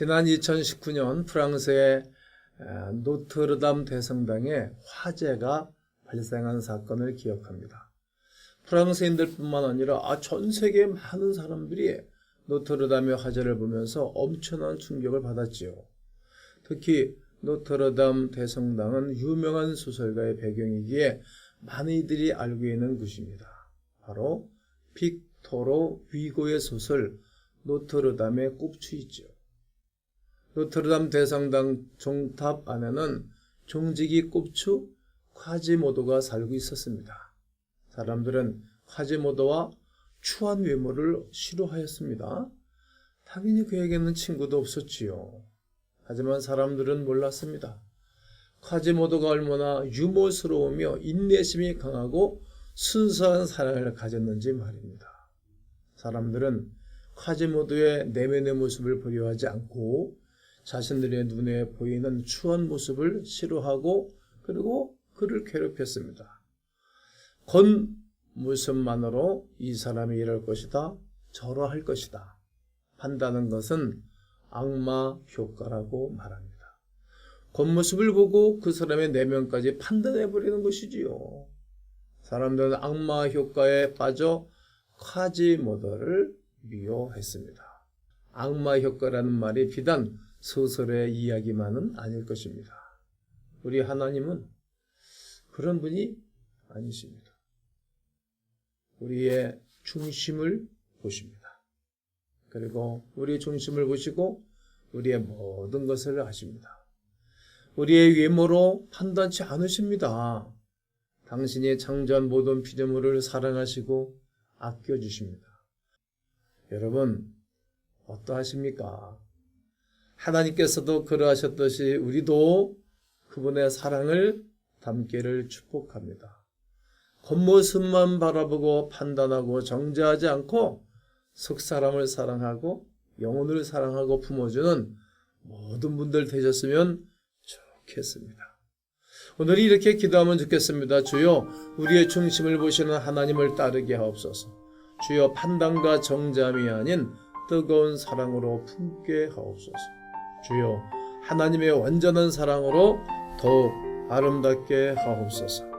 지난 2019년 프랑스의 에, 노트르담 대성당에 화재가 발생한 사건을 기억합니다. 프랑스인들뿐만 아니라 아, 전 세계 많은 사람들이 노트르담의 화재를 보면서 엄청난 충격을 받았지요. 특히 노트르담 대성당은 유명한 소설가의 배경이기에 많은 이들이 알고 있는 곳입니다. 바로 빅토로 위고의 소설 노트르담의 꼽추이죠. 노트르담 대성당 종탑 안에는 종직이 꼽추 콰지모도가 살고 있었습니다. 사람들은 콰지모도와 추한 외모를 싫어하였습니다. 당연히 그에게는 친구도 없었지요. 하지만 사람들은 몰랐습니다. 콰지모도가 얼마나 유머스러우며 인내심이 강하고 순수한 사랑을 가졌는지 말입니다. 사람들은 콰지모도의 내면의 모습을 보려하지 않고 자신들의 눈에 보이는 추한 모습을 싫어하고 그리고 그를 괴롭혔습니다. 건 모습만으로 이 사람이 이럴 것이다, 저러할 것이다. 한다는 것은 악마 효과라고 말합니다. 겉모습을 보고 그 사람의 내면까지 판단해 버리는 것이지요. 사람들은 악마 효과에 빠져 콰지모더를 미워했습니다. 악마 효과라는 말이 비단 소설의 이야기만은 아닐 것입니다. 우리 하나님은 그런 분이 아니십니다. 우리의 중심을 보십니다. 그리고 우리의 중심을 보시고 우리의 모든 것을 아십니다. 우리의 외모로 판단치 않으십니다. 당신이 창조한 모든 피조물을 사랑하시고 아껴주십니다. 여러분, 어떠하십니까? 하나님께서도 그러하셨듯이 우리도 그분의 사랑을 담기를 축복합니다. 겉모습만 바라보고 판단하고 정죄하지 않고 석 사람을 사랑하고 영혼을 사랑하고 품어주는 모든 분들 되셨으면 좋겠습니다. 오늘 이렇게 기도하면 좋겠습니다. 주여 우리의 중심을 보시는 하나님을 따르게 하옵소서. 주여 판단과 정죄함이 아닌 뜨거운 사랑으로 품게 하옵소서. 주여 하나님의 완전한 사랑으로 더욱 아름답게 하옵소서.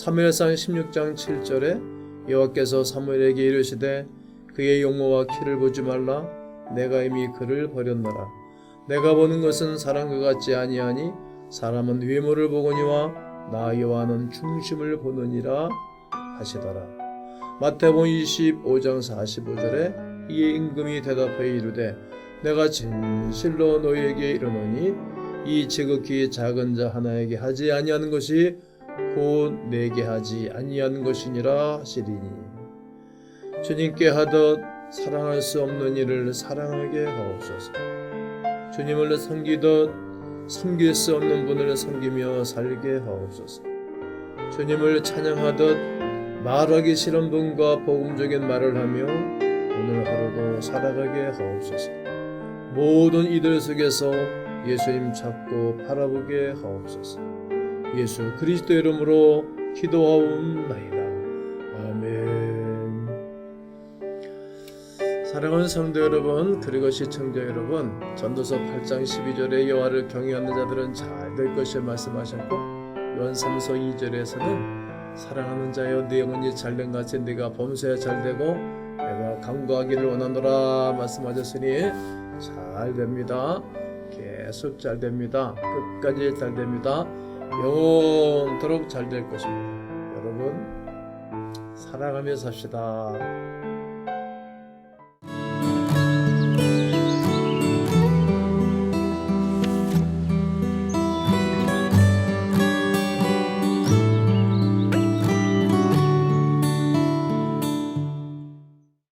사무엘상 16장 7절에 여호와께서 사무엘에게 이르시되 그의 용모와 키를 보지 말라. 내가 이미 그를 버렸노라. 내가 보는 것은 사람과 같지 아니하니 사람은 외모를 보거니와 나 여호와는 중심을 보느니라 하시더라. 마태복음 25장 45절에 이에 임금이 대답하여 이르되 내가 진실로 너희에게 이르노니 이 지극히 작은 자 하나에게 하지 아니하는 것이 곧 내게 하지 아니한 것이니라 하시리니. 주님께 하듯 사랑할 수 없는 일을 사랑하게 하옵소서. 주님을 섬기듯 섬길 수 없는 분을 섬기며 살게 하옵소서. 주님을 찬양하듯 말하기 싫은 분과 복음적인 말을 하며 오늘 하루도 살아가게 하옵소서. 모든 이들 속에서 예수님 찾고 바라보게 하옵소서 예수 그리스도 이름으로 기도하옵나이다. 아멘. 사랑하는 성도 여러분, 그리고 시청자 여러분, 전도서 8장 12절에 여호와를 경외하는 자들은 잘 될 것을 말씀하셨고, 요한 3서 2절에서는 사랑하는 자여 내 영혼이 잘된 같이 네가 범사에 잘되고 내가 강구하기를 원하노라 말씀하셨으니 잘 됩니다. 계속 잘 됩니다. 끝까지 잘 됩니다. 영원토록 잘 될 것입니다. 여러분 사랑하며 삽시다.